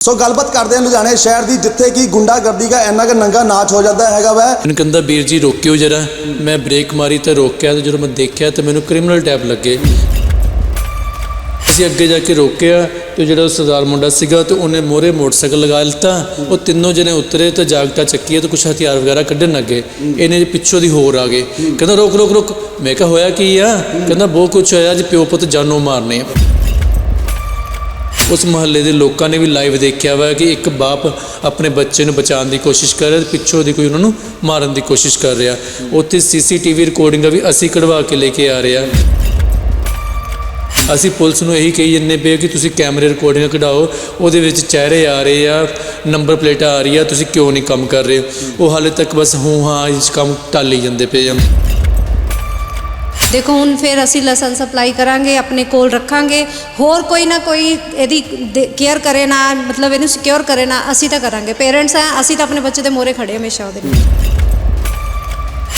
ਸੋ ਗੱਲਬਾਤ ਕਰਦੇ ਹਾਂ ਲੁਧਿਆਣੇ ਸ਼ਹਿਰ ਦੀ, ਜਿੱਥੇ ਕਿ ਗੁੰਡਾਗਰਦੀ ਦਾ ਇੰਨਾ ਕੁ ਨੰਗਾ ਨਾਚ ਹੋ ਜਾਂਦਾ ਹੈਗਾ ਵੈ। ਮੈਨੂੰ ਕਹਿੰਦਾ ਵੀਰ ਜੀ ਰੋਕਿਓ ਜਰਾ, ਮੈਂ ਬ੍ਰੇਕ ਮਾਰੀ ਤੇ ਰੋਕਿਆ ਤੇ ਜਦੋਂ ਮੈਂ ਦੇਖਿਆ ਤੇ ਮੈਨੂੰ ਕ੍ਰਿਮੀਨਲ ਟੈਪ ਲੱਗੇ। ਅਸੀਂ ਅੱਗੇ ਜਾ ਕੇ ਰੋਕਿਆ ਤੇ ਜਿਹੜਾ ਉਹ ਸਰਦਾਰ ਮੁੰਡਾ ਸੀਗਾ ਤੇ ਉਹਨੇ ਮੋਰੇ ਮੋਟਰਸਾਈਕਲ ਲਗਾ ਲਿੱਤਾ, ਉਹ ਤਿੰਨੋਂ ਜਣੇ ਉਤਰੇ ਤੇ ਜਾਗਟਾ ਚੱਕੀ ਤੇ ਕੁਛ ਹਥਿਆਰ ਵਗੈਰਾ ਕੱਢਣ ਲੱਗੇ। ਇਹਨੇ ਪਿੱਛੋਂ ਦੀ ਹੋਰ ਆ ਗਏ। ਕਹਿੰਦਾ ਰੋਕ ਰੋਕ ਰੋਕ। ਮੈਂ ਕਿਹਾ, ਹੋਇਆ ਕੀ ਆ? ਕਹਿੰਦਾ, ਬਹੁਤ ਕੁਛ ਹੋਇਆ, ਅੱਜ ਪਿਓ ਪੁੱਤ ਜਾਨੋਂ ਮਾਰਨੇ ਆ। ਉਸ ਮਹੱਲੇ ਦੇ ਲੋਕਾਂ ਨੇ ਵੀ ਲਾਈਵ ਦੇਖਿਆ ਵਾ ਕਿ ਇੱਕ ਬਾਪ ਆਪਣੇ ਬੱਚੇ ਨੂੰ ਬਚਾਉਣ ਦੀ ਕੋਸ਼ਿਸ਼ ਕਰ ਰਿਹਾ ਤੇ ਪਿੱਛੋਂ ਦੀ ਕੋਈ ਉਹਨਾਂ ਨੂੰ ਮਾਰਨ ਦੀ ਕੋਸ਼ਿਸ਼ ਕਰ ਰਿਹਾ। ਉੱਥੇ ਸੀਸੀਟੀਵੀ ਰਿਕਾਰਡਿੰਗਾਂ ਵੀ ਅਸੀਂ ਕਢਵਾ ਕੇ ਲੈ ਕੇ ਆ ਰਹੇ ਆ ਅਸੀਂ ਪੁਲਿਸ ਨੂੰ ਇਹੀ ਕਹੀ ਜੰਨੇ ਪਏ ਕਿ ਤੁਸੀਂ ਕੈਮਰੇ ਰਿਕਾਰਡਿੰਗ ਕਢਾਓ, ਉਹਦੇ ਵਿੱਚ ਚਿਹਰੇ ਆ ਰਹੇ ਆ ਨੰਬਰ ਪਲੇਟਾਂ ਆ ਰਹੀ ਆ ਤੁਸੀਂ ਕਿਉਂ ਨਹੀਂ ਕੰਮ ਕਰ ਰਹੇ? ਉਹ ਹਾਲੇ ਤੱਕ ਬਸ ਹੂੰ ਹਾਂ ਇਸ ਕੰਮ ਟਾਲੀ ਜਾਂਦੇ ਪਏ ਆ। ਦੇਖੋ ਹੁਣ ਫਿਰ ਅਸੀਂ ਲਸਣ ਸਪਲਾਈ ਕਰਾਂਗੇ ਆਪਣੇ ਕੋਲ ਰੱਖਾਂਗੇ। ਹੋਰ ਕੋਈ ਨਾ ਕੋਈ ਇਹਦੀ ਕੇਅਰ ਕਰੇ ਨਾ ਮਤਲਬ ਇਹਨੂੰ ਸਿਕਿਉਰ ਕਰੇ ਨਾ ਅਸੀਂ ਤਾਂ ਕਰਾਂਗੇ। ਪੇਰੈਂਟਸ ਆ ਅਸੀਂ ਤਾਂ ਆਪਣੇ ਬੱਚੇ ਦੇ ਮੋਰੇ ਖੜੇ ਹਮੇਸ਼ਾ ਉਹਦੇ ਲਈ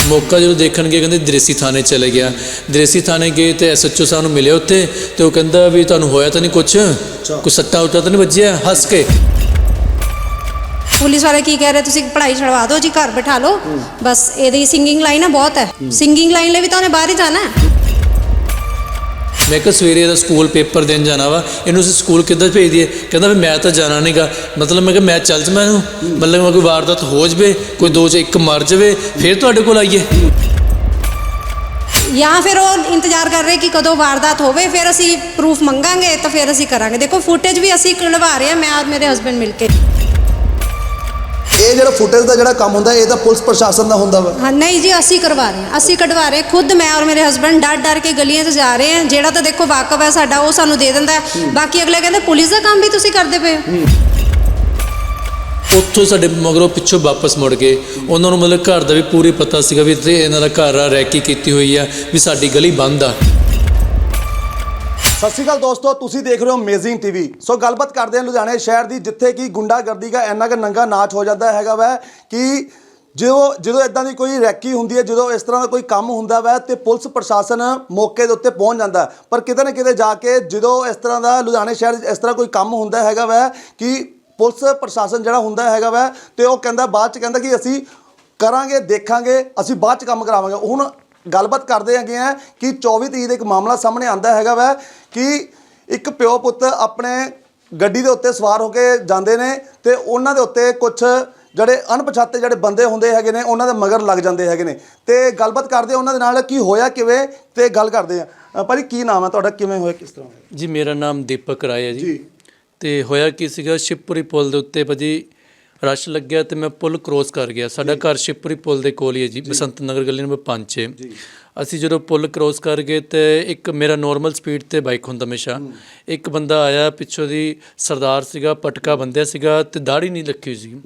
ਮੌਕਾ ਜਦੋਂ ਦੇਖਣਗੇ ਕਹਿੰਦੇ ਦ੍ਰੇਸੀ ਥਾਣੇ ਚਲੇ ਗਿਆ। ਦ੍ਰੇਸੀ ਥਾਣੇ ਗਏ ਤੇ ਐਸਐਚਓ ਸਾਹਿਬ ਨੂੰ ਮਿਲੇ ਉੱਥੇ ਤੇ ਉਹ ਕਹਿੰਦਾ ਵੀ ਤੁਹਾਨੂੰ ਹੋਇਆ ਤਾਂ ਨਹੀਂ ਕੁਛ? ਕੋਈ ਸੱਟਾ ਉਟਾ ਤਾਂ ਨਹੀਂ ਵੱਜਿਆ? ਹੱਸ ਕੇ। ਪੁਲਿਸ ਵਾਲੇ ਕੀ ਕਹਿ ਰਹੇ ਤੁਸੀਂ ਪੜ੍ਹਾਈ ਛਡਵਾ ਦਿਓ ਜੀ ਘਰ ਬਿਠਾ ਲਓ। ਬਸ ਇਹਦੀ ਸਿੰਗਿੰਗ ਲਾਈਨ ਆ ਬਹੁਤ ਹੈ। ਸਿੰਗਿੰਗ ਲਾਈਨ ਲਈ ਵੀ ਤਾਂ ਉਹਨੇ ਬਾਹਰ ਹੀ ਜਾਣਾ ਹੈ। ਮੈਂ ਕਿਹਾ ਸਵੇਰੇ ਦਾ ਸਕੂਲ ਪੇਪਰ ਦੇਣ ਜਾਣਾ ਵਾ ਇਹਨੂੰ ਅਸੀਂ ਸਕੂਲ ਕਿੱਦਾਂ ਭੇਜ ਦਈਏ? ਕਹਿੰਦਾ ਵੀ ਮੈਂ ਤਾਂ ਜਾਣਾ ਨਹੀਂਗਾ ਮਤਲਬ ਮੈਂ ਕਿਹਾ ਮੈਂ ਚੱਲ ਜਾਵਾਂ ਇਹਨੂੰ। ਮਤਲਬ ਮੈਂ ਕੋਈ ਵਾਰਦਾਤ ਹੋ ਜਵੇ ਕੋਈ ਦੋ ਚ ਇੱਕ ਮਰ ਜਵੇ ਫਿਰ ਤੁਹਾਡੇ ਕੋਲ ਆਈਏ। ਜਾਂ ਫਿਰ ਉਹ ਇੰਤਜ਼ਾਰ ਕਰ ਰਹੇ ਕਿ ਕਦੋਂ ਵਾਰਦਾਤ ਹੋਵੇ ਫਿਰ ਅਸੀਂ ਪ੍ਰੂਫ ਮੰਗਾਂਗੇ ਤਾਂ ਫਿਰ ਅਸੀਂ ਕਰਾਂਗੇ। ਦੇਖੋ ਫੁਟੇਜ ਵੀ ਅਸੀਂ ਕਢਵਾ ਰਹੇ ਹਾਂ ਮੈਂ ਔਰ ਮੇਰੇ ਹਸਬੰਡ ਮਿਲ ਕੇ। ਇਹ ਜਿਹੜਾ ਫੁਟੇਜ ਦਾ ਜਿਹੜਾ ਕੰਮ ਹੁੰਦਾ ਇਹ ਤਾਂ ਪੁਲਿਸ ਪ੍ਰਸ਼ਾਸਨ ਦਾ ਹੁੰਦਾ ਵਾ। ਹਾਂ ਨਹੀਂ ਜੀ ਅਸੀਂ ਕਰਵਾ ਰਹੇ ਹਾਂ। ਅਸੀਂ ਕਢਵਾ ਰਹੇ ਹਾਂ। ਖੁਦ ਮੈਂ ਔਰ ਮੇਰੇ ਹਸਬੰਡ ਡਰ ਡਰ ਕੇ ਗਲੀਆਂ 'ਚ ਜਾ ਰਹੇ ਹਾਂ। ਜਿਹੜਾ ਤਾਂ ਦੇਖੋ ਵਾਕਫ ਹੈ ਸਾਡਾ ਉਹ ਸਾਨੂੰ ਦੇ ਦਿੰਦਾ ਹੈ। ਬਾਕੀ ਅਗਲੇ ਕਹਿੰਦੇ ਪੁਲਿਸ ਦਾ ਕੰਮ ਵੀ ਤੁਸੀਂ ਕਰਦੇ ਪਏ ਹੋ? ਉੱਥੋਂ ਸਾਡੇ ਮਗਰੋਂ ਪਿੱਛੋਂ ਵਾਪਸ ਮੁੜ ਗਏ ਉਹਨਾਂ ਨੂੰ ਮਤਲਬ ਘਰ ਦਾ ਵੀ ਪੂਰੀ ਪਤਾ ਸੀਗਾ ਵੀ ਇੱਥੇ ਇਹਨਾਂ ਦਾ ਘਰ ਆ ਰੈਕੀ ਕੀਤੀ ਹੋਈ ਆ ਵੀ ਸਾਡੀ ਗਲੀ ਬੰਦ ਆ। ਸਤਿ ਸ਼੍ਰੀ ਅਕਾਲ ਦੋਸਤੋ, ਤੁਸੀਂ ਦੇਖ ਰਹੇ ਹੋ ਅਮੇਜ਼ਿੰਗ ਟੀਵੀ ਸੋ ਗੱਲਬਾਤ ਕਰਦੇ ਹਾਂ ਲੁਧਿਆਣੇ ਸ਼ਹਿਰ ਦੀ, ਜਿੱਥੇ ਕਿ ਗੁੰਡਾਗਰਦੀ ਦਾ ਇੰਨਾ ਕੁ ਨੰਗਾ ਨਾਚ ਹੋ ਜਾਂਦਾ ਹੈਗਾ ਵੈ ਕਿ ਜਦੋਂ ਜਦੋਂ ਇਦਾਂ ਦੀ ਕੋਈ ਰੈਕੀ ਹੁੰਦੀ ਹੈ, ਜਦੋਂ ਇਸ ਤਰ੍ਹਾਂ ਦਾ ਕੋਈ ਕੰਮ ਹੁੰਦਾ ਵੈ ਤੇ ਪੁਲਿਸ ਪ੍ਰਸ਼ਾਸਨ ਮੌਕੇ ਦੇ ਉੱਤੇ ਪਹੁੰਚ ਜਾਂਦਾ ਪਰ ਕਿਤੇ ਨਾ ਕਿਤੇ ਜਾ ਕੇ ਜਦੋਂ ਇਸ ਤਰ੍ਹਾਂ ਦਾ ਲੁਧਿਆਣੇ ਸ਼ਹਿਰ 'ਚ ਇਸ ਤਰ੍ਹਾਂ ਕੋਈ ਕੰਮ ਹੁੰਦਾ ਹੈਗਾ ਵੈ ਕਿ ਪੁਲਿਸ ਪ੍ਰਸ਼ਾਸਨ ਜਿਹੜਾ ਹੁੰਦਾ ਹੈਗਾ ਵੈ ਤੇ ਉਹ ਕਹਿੰਦਾ, ਬਾਅਦ ਚ ਕਹਿੰਦਾ ਕਿ ਅਸੀਂ ਕਰਾਂਗੇ, ਦੇਖਾਂਗੇ, ਅਸੀਂ ਬਾਅਦ ਚ ਕੰਮ ਕਰਾਵਾਂਗੇ। ਹੁਣ ਗੱਲਬਾਤ ਕਰਦੇ ਹੈਗੇ ਆ ਕਿ 24 ਤਰੀਕ ਦਾ ਇੱਕ ਮਾਮਲਾ ਸਾਹਮਣੇ ਆਂਦਾ ਹੈਗਾ ਵੈ ਕਿ ਇੱਕ ਪਿਓ ਪੁੱਤ ਆਪਣੇ ਗੱਡੀ ਦੇ ਉੱਤੇ ਸਵਾਰ ਹੋ ਕੇ ਜਾਂਦੇ ਨੇ ਤੇ ਉਹਨਾਂ ਦੇ ਉੱਤੇ ਕੁਝ ਜਿਹੜੇ ਅਣਪਛਾਤੇ ਜਿਹੜੇ ਬੰਦੇ ਹੁੰਦੇ ਹੈਗੇ ਨੇ ਉਹਨਾਂ ਦੇ ਮਗਰ ਲੱਗ ਜਾਂਦੇ ਹੈਗੇ ਨੇ। ਤੇ ਗੱਲਬਾਤ ਕਰਦੇ ਉਹਨਾਂ ਦੇ ਨਾਲ ਕੀ ਹੋਇਆ ਕਿਵੇਂ ਤੇ ਗੱਲ ਕਰਦੇ ਆ। ਭਾਜੀ ਕੀ ਨਾਮ ਹੈ ਤੁਹਾਡਾ? ਕਿਵੇਂ ਹੋਇਆ ਕਿਸ ਤਰ੍ਹਾਂ ਜੀ ਮੇਰਾ ਨਾਮ ਦੀਪਕ ਰਾਏ ਹੈ ਜੀ। ਤੇ ਹੋਇਆ ਕੀ ਸੀਗਾ? ਸ਼ਿਵਪੁਰੀ ਪੁਲ ਦੇ ਉੱਤੇ ਭਾਜੀ ਰਸ਼ ਲੱਗਿਆ ਤੇ ਮੈਂ ਪੁਲ ਕ੍ਰੋਸ ਕਰ ਗਿਆ। ਸਾਡਾ ਘਰ ਸ਼ਿਵਪੁਰੀ ਪੁਲ ਦੇ ਕੋਲ ਹੀ ਹੈ ਜੀ ਬਸੰਤ ਨਗਰ ਗਲੀ ਨੰਬਰ 5 ਹੈ ਅਸੀਂ ਜਦੋਂ ਪੁਲ ਕ੍ਰੋਸ ਕਰ ਗਏ ਤੇ ਇੱਕ ਮੇਰਾ ਨਾਰਮਲ ਸਪੀਡ ਤੇ ਬਾਈਕ ਹੁੰਦਾ ਹਮੇਸ਼ਾ। ਇੱਕ ਬੰਦਾ ਆਇਆ ਪਿੱਛੋਂ ਦੀ ਸਰਦਾਰ ਸੀਗਾ ਪਟਕਾ ਬੰਦਿਆ ਸੀਗਾ ਤੇ ਦਾੜੀ ਨਹੀਂ ਰੱਖੀ ਸੀ।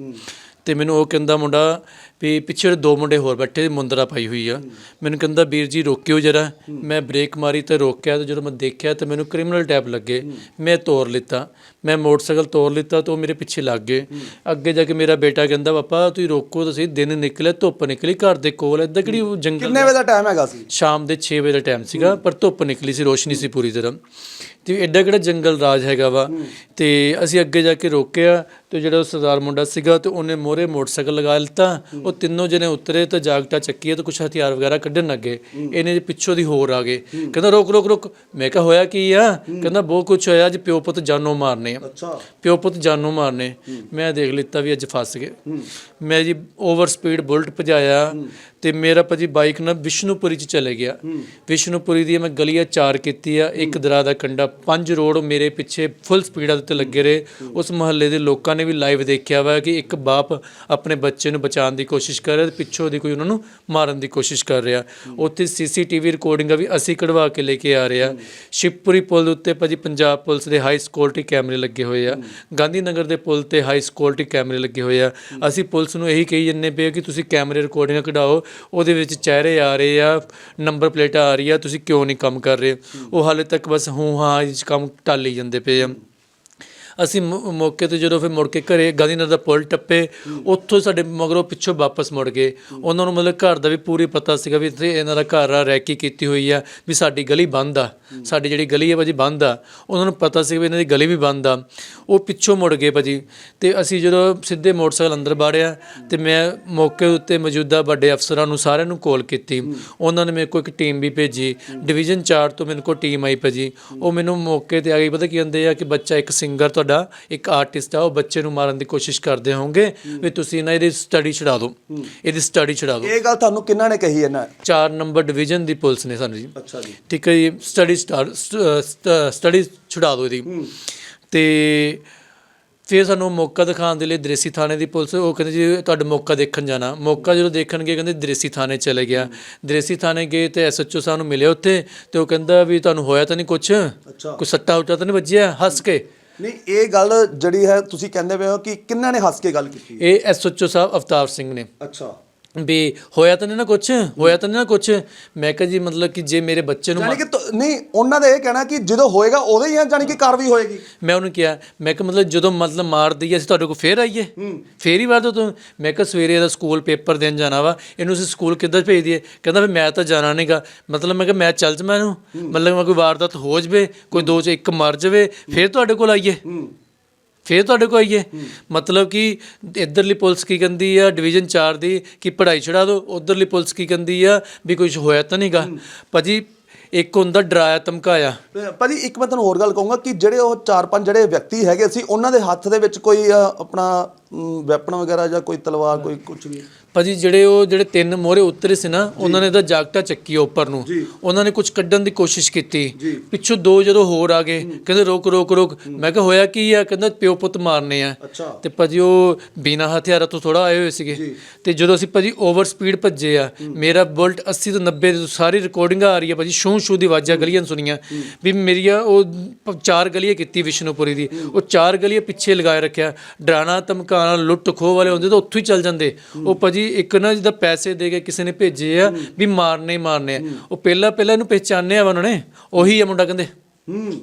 ਤੇ ਮੈਨੂੰ ਉਹ ਕਹਿੰਦਾ ਮੁੰਡਾ ਵੀ ਪਿੱਛੇ ਦੋ ਮੁੰਡੇ ਹੋਰ ਬੈਠੇ ਮੁੰਦਰਾ ਪਾਈ ਹੋਈ ਆ। ਮੈਨੂੰ ਕਹਿੰਦਾ ਵੀਰ ਜੀ ਰੋਕਿਓ ਜਰਾ। ਮੈਂ ਬ੍ਰੇਕ ਮਾਰੀ ਤੇ ਰੋਕਿਆ ਤੇ ਜਦੋਂ ਮੈਂ ਦੇਖਿਆ ਤੇ ਮੈਨੂੰ ਕ੍ਰਿਮੀਨਲ ਟੈਪ ਲੱਗੇ। ਮੈਂ ਤੋੜ ਲਿੱਤਾ। ਮੈਂ ਮੋਟਰਸਾਈਕਲ ਤੋੜ ਲਿੱਤਾ ਤੇ ਉਹ ਮੇਰੇ ਪਿੱਛੇ ਲੱਗ ਗਏ। ਅੱਗੇ ਜਾ ਕੇ ਮੇਰਾ ਬੇਟਾ ਕਹਿੰਦਾ ਪਾਪਾ ਤੁਸੀਂ ਰੋਕੋ ਤੁਸੀਂ ਦਿਨ ਨਿਕਲੇ ਧੁੱਪ ਨਿਕਲੀ ਘਰ ਦੇ ਕੋਲ। ਏਦਾਂ ਕਿਹੜੀ ਜੰਗਲ ਕਿੰਨੇ ਵਜੇ ਦਾ ਟਾਈਮ ਹੈਗਾ ਸੀ? ਸ਼ਾਮ ਦੇ 6 ਵਜੇ ਦਾ ਟਾਈਮ ਸੀਗਾ ਪਰ ਧੁੱਪ ਨਿਕਲੀ ਸੀ ਰੋਸ਼ਨੀ ਸੀ ਪੂਰੀ ਤਰ੍ਹਾਂ। ਤੇ ਐਡਾ ਕਿਹੜਾ ਜੰਗਲ ਰਾਜ ਹੈਗਾ ਵਾ। ਤੇ ਅਸੀਂ ਅੱਗੇ ਜਾ ਕੇ ਰੋਕਿਆ ਤੇ ਜਿਹੜਾ ਉਹ ਸਰਦਾਰ ਮੁੰਡਾ ਸੀਗਾ ਤੇ ਉਹਨੇ ਮੋਰੇ ਮੋਟਰਸਾਈਕਲ ਲਗਾ ਲਿੱਤਾ। ਉਹ ਤਿੰਨੋਂ ਜਣੇ ਉਤਰੇ ਤੇ ਜਾਗਟਾ ਚੱਕੀ ਤੇ ਕੁਝ ਹਥਿਆਰ ਵਗੈਰਾ ਕੱਢਣ ਲੱਗੇ ਇਹਨੇ ਪਿੱਛੋਂ ਦੀ ਹੋਰ ਆ ਗਏ। ਕਹਿੰਦਾ ਰੋਕ ਰੋਕ ਰੋਕ। ਮੈਂ ਕਿਹਾ ਹੋਇਆ ਕੀ ਆ? ਕਹਿੰਦਾ ਬਹੁਤ ਕੁਝ ਹੋਇਆ। ਅੱਜ ਪਿਓ ਪੁੱਤ ਜਾਨੋਂ ਮਾਰਨੇ ਆ। ਅੱਛਾ। ਪਿਓ ਪੁੱਤ ਜਾਨੋਂ ਮਾਰਨੇ। ਮੈਂ ਦੇਖ ਲਿੱਤਾ ਵੀ ਅੱਜ ਫਸ ਗਏ। ਮੈਂ ਜੀ ਓਵਰ ਸਪੀਡ ਬੁਲਟ ਭਜਾਇਆ। ਤੇ ਮੇਰਾ ਭਾਜੀ ਬਾਈਕ ਨਾ ਵਿਸ਼ਨੂਪੁਰੀ ਚ ਚਲੇ ਗਿਆ। ਵਿਸ਼ਨੂਪੁਰੀ ਦੀ ਮੈਂ ਗਲੀਆਂ ਚਾਰ ਕੀਤੀ ਆ ਇੱਕ ਦਰਾ ਦਾ ਕੰਡਾ। ਪੰਜ ਰੋਡ ਮੇਰੇ ਪਿੱਛੇ ਫੁੱਲ ਸਪੀਡਾਂ ਦੇ ਉੱਤੇ ਲੱਗੇ ਰਹੇ। ਉਸ ਮਹੱਲੇ ਦੇ ਲੋਕਾਂ ਨੇ ਵੀ ਲਾਈਵ ਦੇਖਿਆ ਵਾ ਕਿ ਇੱਕ ਬਾਪ ਆਪਣੇ ਬੱਚੇ ਨੂੰ ਬਚਾਉਣ ਦੀ ਕੋਸ਼ਿਸ਼ ਕਰ ਰਿਹਾ ਤੇ ਪਿੱਛੋਂ ਦੀ ਕੋਈ ਉਹਨਾਂ ਨੂੰ ਮਾਰਨ ਦੀ ਕੋਸ਼ਿਸ਼ ਕਰ ਰਿਹਾ। ਉੱਥੇ ਸੀਸੀਟੀਵੀ ਰਿਕਾਰਡਿੰਗਾਂ ਵੀ ਅਸੀਂ ਕਢਵਾ ਕੇ ਲੈ ਕੇ ਆ ਰਹੇ ਆ। ਸ਼ਿਵਪੁਰੀ ਪੁਲ ਦੇ ਉੱਤੇ ਭਾਜੀ ਪੰਜਾਬ ਪੁਲਿਸ ਦੇ ਹਾਈ ਸਿਕਿਉਰਿਟੀ ਕੈਮਰੇ ਲੱਗੇ ਹੋਏ ਆ। ਗਾਂਧੀ ਨਗਰ ਦੇ ਪੁਲ ਤੇ ਹਾਈ ਸਿਕਿਉਰਿਟੀ ਕੈਮਰੇ ਲੱਗੇ ਹੋਏ ਆ। ਅਸੀਂ ਪੁਲਿਸ ਨੂੰ ਇਹੀ ਕਹੀ ਜੰਨੇ ਪਏ ਕਿ ਤੁਸੀਂ ਕੈਮਰੇ ਰਿਕਾਰਡਿੰਗਾਂ ਕਢਾਓ। ਉਹਦੇ ਵਿੱਚ ਚਿਹਰੇ ਆ ਰਹੇ ਆ ਨੰਬਰ ਪਲੇਟਾਂ ਆ ਰਹੀ ਆ, ਤੁਸੀਂ ਕਿਉਂ ਨਹੀਂ ਕੰਮ ਕਰ ਰਹੇ? ਉਹ ਹਾਲੇ ਤੱਕ ਬਸ ਹੂੰ ਹਾਂ ਇਸ ਕੰਮ ਟਾਲੀ ਜਾਂਦੇ ਪਏ ਆ। ਅਸੀਂ ਮੌ- ਮੌਕੇ ਤੇ ਜਦੋਂ ਫਿਰ ਮੁੜ ਕੇ ਘਰੇ ਗਾਂਧੀਨਗਰ ਦਾ ਪੁਲ ਟੱਪੇ, ਉੱਥੋਂ ਸਾਡੇ ਮਗਰੋਂ ਪਿੱਛੋਂ ਵਾਪਸ ਮੁੜ ਗਏ। ਉਹਨਾਂ ਨੂੰ ਮਤਲਬ ਘਰ ਦਾ ਵੀ ਪੂਰੀ ਪਤਾ ਸੀਗਾ ਵੀ ਇੱਥੇ ਇਹਨਾਂ ਦਾ ਘਰ ਆ, ਰੈਕੀ ਕੀਤੀ ਹੋਈ ਆ, ਵੀ ਸਾਡੀ ਗਲੀ ਬੰਦ ਆ। ਸਾਡੀ ਜਿਹੜੀ ਗਲੀ ਹੈ ਭਾਜੀ ਬੰਦ ਆ। ਉਹਨਾਂ ਨੂੰ ਪਤਾ ਸੀ ਵੀ ਇਹਨਾਂ ਦੀ ਗਲੀ ਵੀ ਬੰਦ ਆ। ਉਹ ਪਿੱਛੋਂ ਮੁੜ ਗਏ ਭਾਜੀ। ਤੇ ਅਸੀਂ ਜਦੋਂ ਸਿੱਧੇ ਮੋਟਰਸਾਈਕਲ ਅੰਦਰ ਬਾੜਿਆ ਤੇ ਮੈਂ ਮੌਕੇ ਉੱਤੇ ਮੌਜੂਦਾ ਵੱਡੇ ਅਫਸਰਾਂ ਨੂੰ ਸਾਰਿਆਂ ਨੂੰ ਕਾਲ ਕੀਤੀ। ਉਹਨਾਂ ਨੇ ਮੇਰੇ ਕੋਲ ਇੱਕ ਟੀਮ ਵੀ ਭੇਜੀ। ਡਿਵੀਜ਼ਨ 4 ਤੋਂ ਮੇਰੇ ਕੋਲ ਟੀਮ ਆਈ ਭਾਜੀ। ਉਹ ਮੈਨੂੰ ਮੌਕੇ ਤੇ ਆ ਗਈ। ਪਤਾ ਕੀ ਕਹਿੰਦੇ ਆ ਕਿ ਬੱਚਾ ਇੱਕ ਸਿੰਗਰ, ਤੁਹਾਡਾ ਇੱਕ ਆਰਟਿਸਟ ਆ ਉਹ ਬੱਚੇ ਨੂੰ ਮਾਰਨ ਦੀ ਕੋਸ਼ਿਸ਼ ਕਰਦੇ ਹੋਵੋਗੇ ਵੀ ਤੁਸੀਂ ਨਾ ਇਹਦੀ ਸਟੱਡੀ ਛਡਾ ਦਿਓ। ਇਹਦੀ ਸਟੱਡੀ ਛਡਾ ਦਿਓ। ਇਹ ਗੱਲ ਤੁਹਾਨੂੰ ਕਿੰਨਾ ਨੇ ਕਹੀ ਇਹਨਾਂ? 4 ਨੰਬਰ ਡਿਵੀਜ਼ਨ ਦੀ ਪੁਲਿਸ ਨੇ ਸਾਨੂੰ ਜੀ। ਅੱਛਾ ਜੀ। ਠੀਕ ਹੈ ਜੀ ਸਟੱਡੀ ਸਟੱਡੀ ਛੁਡਾ ਦਿਓ ਇਹਦੀ। ਤੇ ਫਿਰ ਸਾਨੂੰ ਮੌਕਾ ਦਿਖਾਉਣ ਦੇ ਲਈ ਦ੍ਰੇਸੀ ਥਾਣੇ ਦੀ ਪੁਲਿਸ ਉਹ ਕਹਿੰਦੇ ਜੀ ਤੁਹਾਡਾ ਮੌਕਾ ਦੇਖਣ ਜਾਣਾ। ਮੌਕਾ ਜਦੋਂ ਦੇਖਣ ਗਏ ਕਹਿੰਦੇ ਦ੍ਰੇਸੀ ਥਾਣੇ ਚਲੇ ਗਿਆ। ਦ੍ਰੇਸੀ ਥਾਣੇ ਗਏ ਤੇ ਐਸਐਚਓ ਸਾਹਿਬ ਨੂੰ ਮਿਲਿਆ ਉੱਥੇ ਤੇ ਉਹ ਕਹਿੰਦਾ ਵੀ ਤੁਹਾਨੂੰ ਹੋਇਆ ਤਾਂ ਨਹੀਂ ਅੱਛਾ। ਕੋਈ ਸੱਟਾ ਉਟਾ ਤਾਂ ਨਹੀਂ ਵੱਜਿਆ? ਹੱਸ ਕੇ। ਨਹੀਂ ਇਹ ਗੱਲ ਜਿਹੜੀ ਹੈ ਤੁਸੀਂ ਕਹਿੰਦੇ ਪਏ ਹੋ ਕਿ ਕਿੰਨਾ ਨੇ ਹੱਸ ਕੇ ਗੱਲ ਕੀਤੀ ਇਹ ਐਸਐਚਓ ਸਾਹਿਬ ਅਵਤਾਰ ਸਿੰਘ ਨੇ। ਅੱਛਾ। ਵੀ ਹੋਇਆ ਤਾਂ ਨਹੀਂ ਨਾ ਕੁਛ ਹੋਇਆ ਤਾਂ ਨਹੀਂ ਨਾ ਕੁਛ। ਮੈਂ ਕਿਹਾ ਜੀ ਮਤਲਬ ਕਿ ਜੇ ਮੇਰੇ ਬੱਚੇ ਨੂੰ ਯਾਨੀ ਕਿ ਤੁ- ਨਹੀਂ ਉਹਨਾਂ ਦਾ ਇਹ ਕਹਿਣਾ ਕਿ ਜਦੋਂ ਹੋਏਗਾ ਉਦੋਂ ਹੀ ਆ ਜਾਨੀ ਕਿ ਕਾਰਵਾਈ ਹੋਏਗੀ। ਮੈਂ ਉਹਨੂੰ ਕਿਹਾ ਮੈਂ ਕਿ ਮਤਲਬ ਜਦੋਂ ਮਤਲਬ ਮਾਰ ਦਈਏ ਅਸੀਂ ਤੁਹਾਡੇ ਕੋਲ ਫੇਰ ਆਈਏ। ਫੇਰ ਹੀ ਵਾਰ ਦੋ ਤੂੰ। ਮੈਂ ਕਿਹਾ ਸਵੇਰੇ ਇਹਦਾ ਸਕੂਲ ਪੇਪਰ ਦੇਣ ਜਾਣਾ ਵਾ ਇਹਨੂੰ ਅਸੀਂ ਸਕੂਲ ਕਿੱਦਾਂ ਭੇਜ ਦਈਏ? ਕਹਿੰਦਾ ਵੀ ਮੈਂ ਤਾਂ ਜਾਣਾ ਨਹੀਂਗਾ ਮਤਲਬ ਮੈਂ ਕਿਹਾ ਮੈਂ ਚੱਲ ਜਾ ਮੈਨੂੰ ਮਤਲਬ ਮੈਂ ਕੋਈ ਵਾਰਦਾਤ ਹੋ ਜਵੇ ਕੋਈ ਦੋ ਚ ਇੱਕ ਮਰ ਜਵੇ ਫੇਰ ਤੁਹਾਡੇ ਕੋਲ ਆਈਏ। ਫੇਰ ਤੁਹਾਡੇ ਕੋਲ ਆਈਏ। ਮਤਲਬ ਕਿ ਇੱਧਰਲੀ ਪੁਲਿਸ ਕੀ ਕਹਿੰਦੀ ਆ ਡਿਵੀਜ਼ਨ 4 ਦੀ ਕਿ ਪੜ੍ਹਾਈ ਛਡਾ ਦਿਓ ਉਧਰਲੀ ਪੁਲਿਸ ਕੀ ਕਹਿੰਦੀ ਆ ਵੀ ਕੁਝ ਹੋਇਆ ਤਾਂ ਨਹੀਂਗਾ ਭਾਜੀ ਇੱਕ ਹੁੰਦਾ ਡਰਾਇਆ ਧਮਕਾਇਆ। ਭਾਜੀ ਇੱਕ ਮੈਂ ਤੁਹਾਨੂੰ ਹੋਰ ਗੱਲ ਕਹੂੰਗਾ ਕਿ ਜਿਹੜੇ ਉਹ ਚਾਰ ਪੰਜ ਜਿਹੜੇ ਵਿਅਕਤੀ ਹੈਗੇ ਸੀ ਉਹਨਾਂ ਦੇ ਹੱਥ ਦੇ ਵਿੱਚ ਕੋਈ ਅ, ਆਪਣਾ ਵੈਪਨ ਵਗੈਰਾ ਜਾਂ ਕੋਈ ਤਲਵਾਰ ਕੋਈ ਕੁਝ ਵੀ ਭਾਜੀ ਜਿਹੜੇ ਉਹ ਜਿਹੜੇ ਤਿੰਨ ਮੋਹਰੇ ਉਤਰੇ ਸੀ ਨਾ ਉਹਨਾਂ ਨੇ ਤਾਂ ਜਾਕਟਾ ਚੱਕੀ ਉੱਪਰ ਨੂੰ। ਉਹਨਾਂ ਨੇ ਕੁਝ ਕੱਢਣ ਦੀ ਕੋਸ਼ਿਸ਼ ਕੀਤੀ। ਪਿੱਛੋਂ ਦੋ ਜਦੋਂ ਹੋਰ ਆ ਗਏ ਕਹਿੰਦੇ ਰੋਕ ਰੋਕ ਰੋਕ। ਮੈਂ ਕਿਹਾ ਹੋਇਆ ਕੀ ਆ? ਕਹਿੰਦਾ ਪਿਓ ਪੁੱਤ ਮਾਰਨੇ ਆ। ਤੇ ਭਾਜੀ ਉਹ ਬਿਨਾ ਹਥਿਆਰਾਂ ਤੋਂ ਥੋੜਾ ਆਏ ਹੋਏ ਸੀਗੇ। ਤੇ ਜਦੋਂ ਅਸੀਂ ਭਾਜੀ ਓਵਰ ਸਪੀਡ ਭੱਜੇ ਆ ਮੇਰਾ ਬੁਲਟ 80 ਤੋਂ 90 ਦੀ ਸਾਰੀ ਰਿਕਾਰਡਿੰਗਾਂ ਆ ਰਹੀ ਆ ਭਾਜੀ। ਸ਼ੂ ਸ਼ੂ ਦੀ ਆਵਾਜ਼ਾਂ ਗਲੀਆਂ ਸੁਣੀਆਂ। ਵੀ ਮੇਰੀਆਂ ਉਹ ਚਾਰ ਗਲੀਆਂ ਕੀਤੀ ਵਿਸ਼ਨੂਪੁਰੀ ਦੀ। ਉਹ ਚਾਰ ਗਲੀਆਂ ਪਿੱਛੇ ਲਗਾਏ ਰੱਖਿਆ। ਡਰਾਣਾ ਧਮਕਾਣਾ ਲੁੱਟ ਖੋਹ ਵਾਲੇ ਹੁੰਦੇ ਤਾਂ ਉੱਥੋਂ ਹੀ ਚੱਲ ਜਾਂਦੇ। ਉਹ ਭਾਜੀ ਇੱਕ ਨਾ ਜਿਹਦਾ ਪੈਸੇ ਦੇ ਕੇ ਕਿਸੇ ਨੇ ਭੇਜੇ ਆ ਵੀ ਮਾਰਨੇ ਹੀ ਮਾਰਨੇ ਆ। ਉਹ ਪਹਿਲਾਂ ਪਹਿਲਾਂ ਇਹਨੂੰ ਪਹਿਚਾਨਿਆ ਵਾ ਉਹਨਾਂ ਨੇ? ਉਹੀ ਆ ਮੁੰਡਾ ਕਹਿੰਦੇ।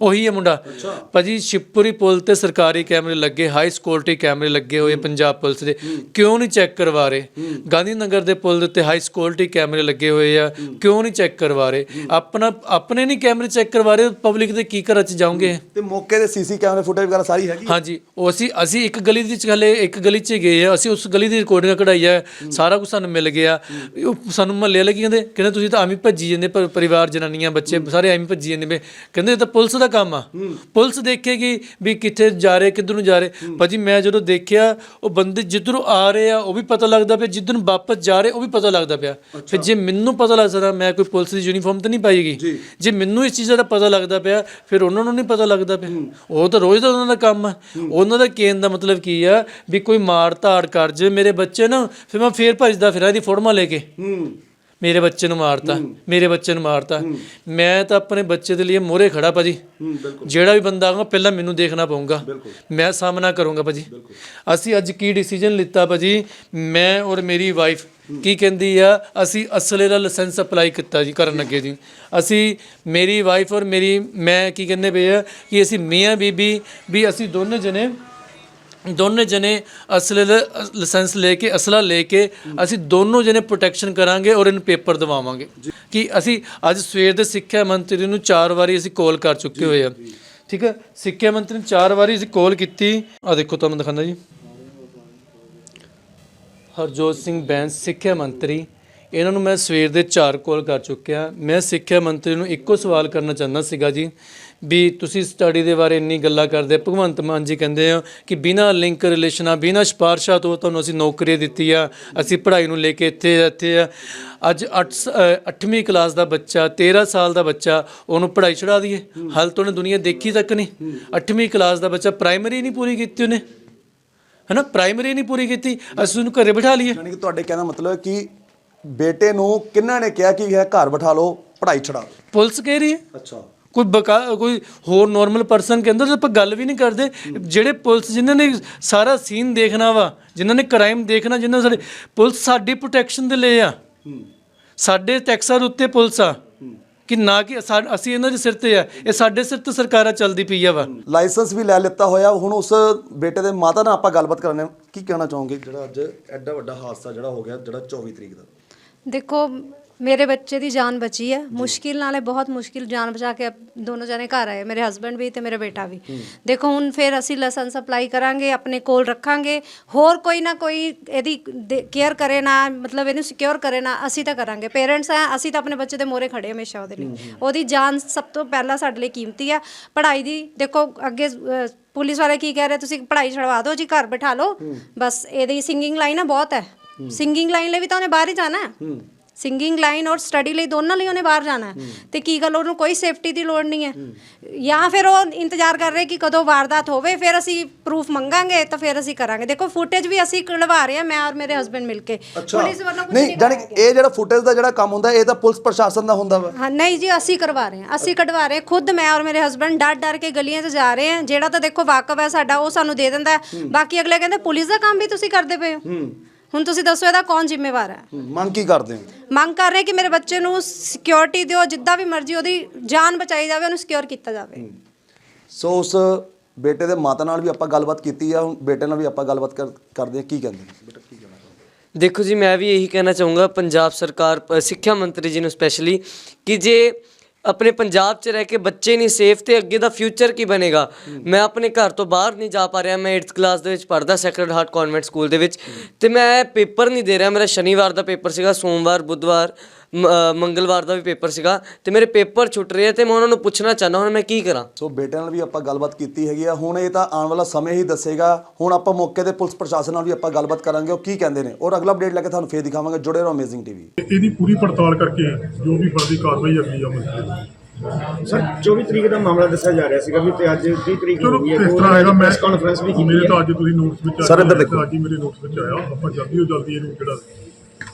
ਉਹੀ ਹੈ ਮੁੰਡਾ। ਭਾਜੀ ਸ਼ਿਵਪੁਰੀ ਪੁਲ ਤੇ ਸਰਕਾਰੀ ਕੈਮਰੇ ਲੱਗੇ ਹਾਈ ਸਿਕਿਉਰਿਟੀ ਕੈਮਰੇ ਲੱਗੇ ਹੋਏ ਪੰਜਾਬ ਪੁਲਿਸ ਦੇ। ਕਿਉਂ ਨਹੀਂ ਚੈੱਕ ਕਰਵਾ ਰਹੇ? ਗਾਂਧੀ ਨਗਰ ਦੇ ਪੁਲ ਦੇ ਉੱਤੇ ਹਾਈ ਸਿਕਿਉਰਿਟੀ ਕੈਮਰੇ ਲੱਗੇ ਹੋਏ ਆ। ਕਿਉਂ ਨਹੀਂ ਚੈੱਕ ਕਰਵਾ ਰਹੇ? ਆਪਣਾ ਆਪਣੇ ਨਹੀਂ ਕੈਮਰੇ ਚੈੱਕ ਕਰਵਾ ਰਹੇ ਪਬਲਿਕ ਦੇ ਕੀ ਘਰਾਂ 'ਚ ਜਾਓਗੇ? ਤੇ ਮੌਕੇ ਦੇ ਸੀਸੀ ਕੈਮਰੇ ਫੁਟੇਜ ਵਗੈਰਾ ਸਾਰੀ ਹੈਗੀ? ਹਾਂਜੀ ਉਹ ਅਸੀਂ ਅਸੀਂ ਇੱਕ ਗਲੀ ਦੀ ਹਲੇ ਇੱਕ ਗਲੀ 'ਚ ਗਏ ਆ। ਅਸੀਂ ਉਸ ਗਲੀ ਦੀ ਰਿਕਾਰਡਿੰਗ ਕਢਾਈ ਆ। ਸਾਰਾ ਕੁਝ ਸਾਨੂੰ ਮਿਲ ਗਿਆ। ਉਹ ਸਾਨੂੰ ਮਹੱਲੇ ਵਾਲੇ ਕੀ ਕਹਿੰਦੇ? ਕਹਿੰਦੇ ਤੁਸੀਂ ਤਾਂ ਐਵੇਂ ਭੱਜੀ ਜਾਂਦੇ ਪਰ- ਪਰਿਵਾਰ ਜਨਾਨੀਆਂ ਬੱਚੇ ਸਾਰੇ ਐਵੇਂ ਭੱਜੀ ਜਾਂਦੇ ਕਹਿੰਦੇ ਤਾਂ ਪੁਲਿਸ ਦਾ ਕੰਮ ਆ। ਪੁਲਿਸ ਦੇਖੇਗੀ ਵੀ ਕਿੱਥੇ ਜਾ ਰਹੇ ਕਿੱਧਰ ਨੂੰ ਜਾ ਰਹੇ। ਭਾਜੀ ਮੈਂ ਜਦੋਂ ਦੇਖਿਆ ਉਹ ਬੰਦੇ ਜਿੱਧਰੋਂ ਆ ਰਹੇ ਆ ਉਹ ਵੀ ਪਤਾ ਲੱਗਦਾ ਪਿਆ। ਜਿੱਧਰ ਨੂੰ ਵਾਪਸ ਜਾ ਰਹੇ ਉਹ ਵੀ ਪਤਾ ਲੱਗਦਾ ਪਿਆ। ਫਿਰ ਜੇ ਮੈਨੂੰ ਪਤਾ ਲੱਗ ਸਕਦਾ ਮੈਂ ਕੋਈ ਪੁਲਿਸ ਦੀ ਯੂਨੀਫਾਰਮ ਤਾਂ ਨਹੀਂ ਪਾਈਗੀ। ਜੇ। ਮੈਨੂੰ ਇਸ ਚੀਜ਼ਾਂ ਦਾ ਪਤਾ ਲੱਗਦਾ ਪਿਆ ਫਿਰ ਉਹਨਾਂ ਨੂੰ ਨਹੀਂ ਪਤਾ ਲੱਗਦਾ ਪਿਆ। ਉਹ ਤਾਂ ਰੋਜ਼ ਦਾ ਉਹਨਾਂ ਦਾ ਕੰਮ ਆ। ਉਹਨਾਂ ਦਾ ਕਹਿਣ ਦਾ ਮਤਲਬ ਕੀ ਆ ਵੀ ਕੋਈ ਮਾਰ ਧਾੜ ਕਰ ਜੇ ਮੇਰੇ ਬੱਚੇ ਨਾ ਫਿਰ ਮੈਂ ਫੇਰ ਭੱਜਦਾ ਫਿਰਾਂ ਇਹਦੀ ਫੋਟੋਆਂ ਲੈ ਕੇ। ਹੂੰ। ਮੇਰੇ ਬੱਚੇ ਨੂੰ ਮਾਰਤਾ ਮੇਰੇ ਬੱਚੇ ਨੂੰ ਮਾਰਤਾ। ਮੈਂ ਤਾਂ ਆਪਣੇ ਬੱਚੇ ਦੇ ਲਈ ਮੋਹਰੇ ਖੜਾ ਭਾਜੀ। ਜਿਹੜਾ ਵੀ ਬੰਦਾ ਆਊਗਾ ਪਹਿਲਾਂ ਮੈਨੂੰ ਦੇਖਣਾ ਪਊਗਾ। ਮੈਂ ਸਾਹਮਣਾ ਕਰੂੰਗਾ ਭਾਜੀ। ਅਸੀਂ ਅੱਜ ਕੀ ਡਿਸੀਜਨ ਲਿੱਤਾ ਭਾਜੀ? ਮੈਂ ਔਰ ਮੇਰੀ ਵਾਈਫ ਕੀ ਕਹਿੰਦੀ ਆ ਅਸੀਂ ਅਸਲੇ ਦਾ ਲਾਇਸੈਂਸ ਅਪਲਾਈ ਕੀਤਾ ਜੀ ਕਰਨ ਲੱਗੇ ਜੀ। ਅਸੀਂ ਮੇਰੀ ਵਾਈਫ ਔਰ ਮੇਰੀ ਮੈਂ ਕੀ ਕਹਿੰਦੇ ਪਏ ਆ ਕਿ ਅਸੀਂ ਮੀਆਂ ਬੀਬੀ ਵੀ ਅਸੀਂ ਦੋਨੇ ਜਣੇ ਦੋਨੇ ਜਣੇ ਅਸਲੇ ਲਾਇਸੈਂਸ ਲੈ ਕੇ ਅਸਲਾ ਲੈ ਕੇ ਅਸੀਂ ਦੋਨੋਂ ਜਣੇ ਪ੍ਰੋਟੈਕਸ਼ਨ ਕਰਾਂਗੇ ਔਰ ਇਹਨੂੰ ਪੇਪਰ ਦਿਵਾਵਾਂਗੇ। ਕਿ ਅਸੀਂ ਅੱਜ ਸਵੇਰ ਦੇ ਸਿੱਖਿਆ ਮੰਤਰੀ ਨੂੰ ਚਾਰ ਵਾਰੀ ਅਸੀਂ ਕਾਲ ਕਰ ਚੁੱਕੇ ਹੋਏ ਆ। ਠੀਕ ਹੈ ਸਿੱਖਿਆ ਮੰਤਰੀ ਨੂੰ ਚਾਰ ਵਾਰੀ ਅਸੀਂ ਕਾਲ ਕੀਤੀ। ਆ ਦੇਖੋ ਤੁਹਾਨੂੰ ਦਿਖਾਉਂਦਾ ਜੀ। ਹਰਜੋਤ ਸਿੰਘ ਬੈਂਸ ਸਿੱਖਿਆ ਮੰਤਰੀ। ਇਹਨਾਂ ਨੂੰ ਮੈਂ ਸਵੇਰ ਦੇ ਚਾਰ ਕਾਲ ਕਰ ਚੁੱਕਿਆ। ਮੈਂ ਸਿੱਖਿਆ ਮੰਤਰੀ ਨੂੰ ਇੱਕੋ ਸਵਾਲ ਕਰਨਾ ਚਾਹੁੰਦਾ ਸੀਗਾ ਜੀ, ਵੀ ਤੁਸੀਂ ਸਟੱਡੀ ਦੇ ਬਾਰੇ ਇੰਨੀ ਗੱਲਾਂ ਕਰਦੇ, ਭਗਵੰਤ ਮਾਨ ਜੀ ਕਹਿੰਦੇ ਆ ਕਿ ਬਿਨਾਂ ਲਿੰਕ ਰਿਲੇਸ਼ਨਾਂ ਬਿਨਾਂ ਸਿਫਾਰਸ਼ਾਂ ਤੋਂ ਤੁਹਾਨੂੰ ਅਸੀਂ ਨੌਕਰੀ ਦਿੱਤੀ ਆ, ਅਸੀਂ ਪੜ੍ਹਾਈ ਨੂੰ ਲੈ ਕੇ ਇੱਥੇ ਇੱਥੇ ਆ। ਅੱਜ 8 8ਵੀਂ ਕਲਾਸ ਦਾ ਬੱਚਾ 13 ਸਾਲ ਦਾ ਬੱਚਾ, ਉਹਨੂੰ ਪੜ੍ਹਾਈ ਛਡਾ ਦਈਏ। ਹਾਲ ਤੋਂ ਉਹਨੇ ਦੁਨੀਆ ਦੇਖੀ ਤੱਕ ਨਹੀਂ। 8ਵੀਂ ਕਲਾਸ ਦਾ ਬੱਚਾ ਪ੍ਰਾਇਮਰੀ ਨਹੀਂ ਪੂਰੀ ਕੀਤੀ ਉਹਨੇ। ਹੈਨਾ? ਪ੍ਰਾਇਮਰੀ ਨਹੀਂ ਪੂਰੀ ਕੀਤੀ। ਅਸੀਂ ਉਹਨੂੰ ਘਰੇ ਬਿਠਾ ਲਈਏ। ਯਾਨੀ ਕਿ ਤੁਹਾਡੇ ਕਹਿਣ ਦਾ ਮਤਲਬ ਕਿ ਬੇਟੇ ਨੂੰ ਕਿੰਨਾ ਨੇ ਕਿਹਾ ਕਿ ਇਹ ਘਰ ਬਿਠਾ ਲਓ ਪੜ੍ਹਾਈ ਛਡਾ ਦਿਓ? ਪੁਲਿਸ ਕਹਿ ਰਹੀ ਹੈ। ਅੱਛਾ। ਕੋਈ ਬਕਾ ਕੋਈ ਹੋਰ ਨਾਰਮਲ ਪਰਸਨ ਕਹਿੰਦਾ ਤਾਂ ਆਪਾਂ ਗੱਲ ਵੀ ਨਹੀਂ ਕਰਦੇ। ਜਿਹੜੇ ਪੁਲਿਸ ਜਿਨ੍ਹਾਂ ਨੇ ਸਾਰਾ ਸੀਨ ਦੇਖਣਾ ਵਾ ਜਿਨ੍ਹਾਂ ਨੇ ਕ੍ਰਾਈਮ ਦੇਖਣਾ ਜਿਨ੍ਹਾਂ ਸਾਡੇ ਪੁਲਿਸ ਸਾਡੀ ਪ੍ਰੋਟੈਕਸ਼ਨ ਦੇ ਲਈ ਆ। ਸਾਡੇ ਟੈਕਸਾਂ ਦੇ ਉੱਤੇ ਪੁਲਿਸ ਆ। ਕਿ ਨਾ ਕਿ ਸਾ- ਅਸੀਂ ਇਹਨਾਂ ਦੇ ਸਿਰ ਤੇ ਆ। ਇਹ ਸਾਡੇ ਸਿਰ ਤੇ ਸਰਕਾਰਾਂ ਚੱਲਦੀ ਪਈ ਆ ਵਾ। ਲਾਇਸੈਂਸ ਵੀ ਲੈ ਲਿੱਤਾ ਹੋਇਆ। ਹੁਣ ਉਸ ਬੇਟੇ ਦੇ ਮਾਤਾ ਨਾਲ ਆਪਾਂ ਗੱਲਬਾਤ ਕਰਨੇ ਕੀ ਕਹਿਣਾ ਚਾਹੋਗੇ? ਜਿਹੜਾ ਅੱਜ ਐਡਾ ਵੱਡਾ ਹਾਦਸਾ ਜਿਹੜਾ ਹੋ ਗਿਆ ਜਿਹੜਾ 24 ਤਰੀਕ ਦਾ? ਦੇਖੋ ਮੇਰੇ ਬੱਚੇ ਦੀ ਜਾਨ ਬਚੀ ਹੈ। ਮੁਸ਼ਕਿਲ ਨਾਲੇ ਬਹੁਤ ਮੁਸ਼ਕਿਲ ਜਾਨ ਬਚਾ ਕੇ ਦੋਨੋਂ ਜਣੇ ਘਰ ਆਏ ਮੇਰੇ ਹਸਬੰਡ ਵੀ ਤੇ ਮੇਰਾ ਬੇਟਾ ਵੀ। ਦੇਖੋ ਹੁਣ ਫਿਰ ਅਸੀਂ ਲਾਇਸੈਂਸ ਅਪਲਾਈ ਕਰਾਂਗੇ ਆਪਣੇ ਕੋਲ ਰੱਖਾਂਗੇ। ਹੋਰ ਕੋਈ ਨਾ ਕੋਈ ਇਹਦੀ ਕੇਅਰ ਕਰੇ ਨਾ ਮਤਲਬ ਇਹਨੂੰ ਸਿਕਿਉਰ ਕਰੇ ਨਾ ਅਸੀਂ ਤਾਂ ਕਰਾਂਗੇ। ਪੇਰੈਂਟਸ ਆ ਅਸੀਂ ਤਾਂ ਆਪਣੇ ਬੱਚੇ ਦੇ ਮੋਰੇ ਖੜੇ ਹਮੇਸ਼ਾ ਉਹਦੇ ਲਈ। ਉਹਦੀ ਜਾਨ ਸਭ ਤੋਂ ਪਹਿਲਾਂ ਸਾਡੇ ਲਈ ਕੀਮਤੀ ਆ। ਪੜ੍ਹਾਈ ਦੀ ਦੇਖੋ ਅੱਗੇ ਪੁਲਿਸ ਵਾਲੇ ਕੀ ਕਹਿ ਰਹੇ ਤੁਸੀਂ ਪੜ੍ਹਾਈ ਛਡਵਾ ਦਿਓ ਜੀ ਘਰ ਬਿਠਾ ਲਓ। ਬਸ ਇਹਦੀ ਸਿੰਗਿੰਗ ਲਾਈਨ ਆ ਬਹੁਤ ਹੈ। ਸਿੰਗਿੰਗ ਲਾਈਨ ਲਈ ਵੀ ਤਾਂ ਉਹਨੇ ਬਾਹਰ ਹੀ ਜਾਣਾ। ਹੈ। ਸਿੰਗਿੰਗ ਲਾਈਨ ਔਰ ਸਟੱਡੀ ਲਈ ਦੋਨਾਂ ਲਈ ਉਹਨੇ ਬਾਹਰ ਜਾਣਾ। ਹੈ। ਤੇ ਕੀ ਗੱਲ ਉਹਨੂੰ ਕੋਈ ਸੇਫਟੀ ਦੀ ਲੋੜ ਨਹੀਂ ਹੈ। ਜਾਂ ਫਿਰ ਉਹ ਇੰਤਜ਼ਾਰ ਕਰ ਰਹੇ ਕਿ ਕਦੋਂ ਵਾਰਦਾਤ ਹੋਵੇ ਫਿਰ ਅਸੀਂ ਪ੍ਰੂਫ ਮੰਗਾਂਗੇ ਤਾਂ ਫਿਰ ਅਸੀਂ ਕਰਾਂਗੇ। ਦੇਖੋ ਫੁਟੇਜ ਵੀ ਅਸੀਂ ਕਢਵਾ ਰਹੇ ਹਾਂ ਮੈਂ ਔਰ ਮੇਰੇ ਹਸਬੰਡ ਮਿਲ ਕੇ। ਪੁਲਿਸ ਵੱਲੋਂ ਕੁਝ ਨਹੀਂ ਕਿ ਇਹ ਜਿਹੜਾ ਫੁਟੇਜ ਦਾ ਜਿਹੜਾ ਕੰਮ ਹੁੰਦਾ ਇਹ ਤਾਂ ਪੁਲਿਸ ਪ੍ਰਸ਼ਾਸਨ ਦਾ ਹੁੰਦਾ ਵਾ। ਹਾਂ ਨਹੀਂ ਜੀ ਅਸੀਂ ਕਰਵਾ ਰਹੇ ਹਾਂ। ਅਸੀਂ ਕਢਵਾ ਰਹੇ। ਖੁਦ ਮੈਂ ਔਰ ਮੇਰੇ ਹਸਬੰਡ ਡਰ ਡਰ ਕੇ ਗਲੀਆਂ 'ਚ ਜਾ ਰਹੇ ਹਾਂ। ਜਿਹੜਾ ਤਾਂ ਦੇਖੋ ਵਾਕਫ ਹੈ ਸਾਡਾ ਉਹ ਸਾਨੂੰ ਦੇ ਦਿੰਦਾ। ਬਾਕੀ ਅਗਲੇ ਕਹਿੰਦੇ ਪੁਲਿਸ ਦਾ ਕੰਮ ਵੀ ਤੁਸੀਂ ਕਰਦੇ ਪਏ ਹੋ। ਹੁਣ ਤੁਸੀਂ ਦੱਸੋ ਇਹਦਾ ਕੌਣ ਜ਼ਿੰਮੇਵਾਰ ਹੈ? ਮੰਗ ਕੀ ਕਰਦੇ ਹੋ? ਮੰਗ ਕਰ ਰਹੇ ਕਿ ਮੇਰੇ ਬੱਚੇ ਨੂੰ ਸਿਕਿਉਰਿਟੀ ਦਿਓ ਜਿੱਦਾਂ ਵੀ ਮਰਜ਼ੀ ਉਹਦੀ ਜਾਨ ਬਚਾਈ ਜਾਵੇ ਉਹਨੂੰ ਸਿਕਿਉਰ ਕੀਤਾ ਜਾਵੇ। ਸੋ ਉਸ ਬੇਟੇ ਦੇ ਮਾਤਾ ਨਾਲ ਵੀ ਆਪਾਂ ਗੱਲਬਾਤ ਕੀਤੀ ਆ ਹੁਣ ਬੇਟੇ ਨਾਲ ਵੀ ਆਪਾਂ ਗੱਲਬਾਤ ਕਰ- ਕਰਦੇ ਆ ਕੀ ਕਹਿੰਦੇ ਨੇ? ਬੇਟਾ ਕੀ ਕਹਿਣਾ ਦੇਖੋ ਜੀ ਮੈਂ ਵੀ ਇਹੀ ਕਹਿਣਾ ਚਾਹੂੰਗਾ ਪੰਜਾਬ ਸਰਕਾਰ ਸਿੱਖਿਆ ਮੰਤਰੀ ਜੀ ਨੂੰ ਸਪੈਸ਼ਲੀ ਕਿ ਜੇ ਆਪਣੇ ਪੰਜਾਬ 'ਚ ਰਹਿ ਕੇ ਬੱਚੇ ਨਹੀਂ ਸੇਫ ਤੇ ਅੱਗੇ ਦਾ ਫਿਊਚਰ ਕੀ ਬਣੇਗਾ? ਮੈਂ ਆਪਣੇ ਘਰ ਤੋਂ ਬਾਹਰ ਨਹੀਂ ਜਾ ਪਾ ਰਿਹਾ, ਮੈਂ 8th ਕਲਾਸ ਦੇ ਵਿੱਚ ਪੜ੍ਹਦਾ ਸੈਕਰਡ ਹਾਰਟ ਕਨਵੈਂਟ ਸਕੂਲ ਦੇ ਵਿੱਚ ਤੇ ਮੈਂ ਪੇਪਰ ਨਹੀਂ ਦੇ ਰਿਹਾ, ਮੇਰਾ ਸ਼ਨੀਵਾਰ ਦਾ ਪੇਪਰ ਸੀਗਾ, ਸੋਮਵਾਰ, ਬੁੱਧਵਾਰ ਮੰਗਲਵਾਰ ਦਾ ਵੀ ਪੇਪਰ ਸੀਗਾ ਤੇ ਮੇਰੇ ਪੇਪਰ ਛੁੱਟ ਰਹੇ ਆ ਤੇ ਮੈਂ ਉਹਨਾਂ ਨੂੰ ਪੁੱਛਣਾ ਚਾਹੁੰਦਾ ਹੁਣ ਮੈਂ ਕੀ ਕਰਾਂ। ਸੋ ਬੇਟੇ ਨਾਲ ਵੀ ਆਪਾਂ ਗੱਲਬਾਤ ਕੀਤੀ ਹੈਗੀ ਆ। ਹੁਣ ਇਹ ਤਾਂ ਆਉਣ ਵਾਲਾ ਸਮੇਂ ਹੀ ਦੱਸੇਗਾ। ਹੁਣ ਆਪਾਂ ਮੌਕੇ ਤੇ ਪੁਲਿਸ ਪ੍ਰਸ਼ਾਸਨ ਨਾਲ ਵੀ ਆਪਾਂ ਗੱਲਬਾਤ ਕਰਾਂਗੇ। ਉਹ ਕੀ ਕਹਿੰਦੇ ਨੇ? ਔਰ ਅਗਲਾ ਅਪਡੇਟ ਲੈ ਕੇ ਤੁਹਾਨੂੰ ਫੇਰ ਦਿਖਾਵਾਂਗੇ। ਜੁੜੇ ਰਹੋ ਅਮੇਜ਼ਿੰਗ ਟੀਵੀ ਇਹਦੀ ਪੂਰੀ ਪੜਤਾਲ ਕਰਕੇ ਜੋ ਵੀ ਬਣਦੀ ਕਾਰਵਾਈ ਅਗਲੀ ਅਮਲ ਚ ਸਰ 24 ਤਰੀਕ ਦਾ ਮਾਮਲਾ ਦੱਸਿਆ ਜਾ ਰਿਹਾ ਸੀਗਾ ਵੀ ਤੇ ਅੱਜ 30 ਤਰੀਕ ਹੋ ਗਈ ਹੈ ਇਸ ਤਰ੍ਹਾਂ ਹੈਗਾ ਮੈਂ ਕਾਨਫਰੰਸ ਵੀ ਕੀਤੀ ਮੇਰੇ ਹੈ ਤਾਂ ਅੱਜ ਤੁਸੀਂ ਨੋਟਸ ਵਿੱਚ Sir, ਇੱਧਰ ਦੇਖੋ। ਅੱਜ ਮੇਰੇ ਨੋਟਸ ਵਿੱਚ ਆਇਆ। ਆਪਾਂ ਜਲਦੀ ਤੋਂ ਜਲਦੀ ਇਹਨੂੰ ਜਿਹੜਾ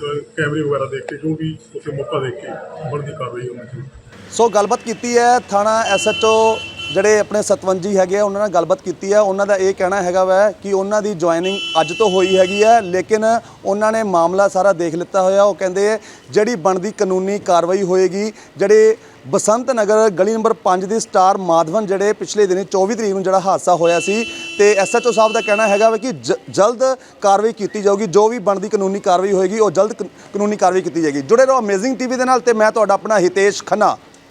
ਕੈਮਰੇ ਵਗੈਰਾ ਦੇਖ ਕੇ, ਜੋ ਵੀ ਉੱਥੇ ਮੌਕਾ ਦੇਖ ਕੇ ਬਣਦੀ ਕਾਰਵਾਈ ਹੋਣੀ ਚਾਹੀਦੀ। ਸੋ ਗੱਲਬਾਤ ਕੀਤੀ ਹੈ ਥਾਣਾ ਐਸਐਚਓ ਜਿਹੜੇ ਆਪਣੇ ਸਤਵੰਜੀ ਹੈਗੇ ਆ, ਉਹਨਾਂ ਨਾਲ ਗੱਲਬਾਤ ਕੀਤੀ ਹੈ। ਉਹਨਾਂ ਦਾ ਇਹ ਕਹਿਣਾ ਹੈਗਾ ਵੈ ਕਿ ਉਹਨਾਂ ਦੀ ਜੁਆਇਨਿੰਗ ਅੱਜ ਤੋਂ ਹੋਈ ਹੈਗੀ ਹੈ, ਲੇਕਿਨ ਉਹਨਾਂ ਨੇ ਮਾਮਲਾ ਸਾਰਾ ਦੇਖ ਲਿੱਤਾ ਹੋਇਆ। ਉਹ ਕਹਿੰਦੇ ਜਿਹੜੀ ਬਣਦੀ ਕਾਨੂੰਨੀ ਕਾਰਵਾਈ ਹੋਏਗੀ, ਜਿਹੜੇ ਬਸੰਤ ਨਗਰ ਗਲੀ ਨੰਬਰ 5 ਦੀ ਸਟਾਰ ਮਾਧਵਨ ਜਿਹੜੇ ਪਿਛਲੇ ਦਿਨੀ 24 ਤਰੀਕ ਨੂੰ ਜਿਹੜਾ ਹਾਦਸਾ ਹੋਇਆ ਸੀ ਤੇ ਐਸਐਚਓ ਸਾਹਿਬ ਦਾ ਕਹਿਣਾ ਹੈਗਾ ਵਾ ਕਿ ਜਲਦ ਕਾਰਵਾਈ ਕੀਤੀ ਜਾਊਗੀ, ਜੋ ਵੀ ਬਣਦੀ ਕਾਨੂੰਨੀ ਕਾਰਵਾਈ ਹੋਏਗੀ, ਉਹ ਜਲਦ ਕ- ਕਾਨੂੰਨੀ ਕਾਰਵਾਈ ਕੀਤੀ ਜਾਏਗੀ। ਜੁੜੇ ਰਹੋ ਅਮੇਜ਼ਿੰਗ ਟੀਵੀ ਦੇ ਨਾਲ ਤੇ ਮੈਂ ਤੁਹਾਡਾ ਆਪਣਾ ਹਿਤੇਸ਼ ਖੰਨਾ।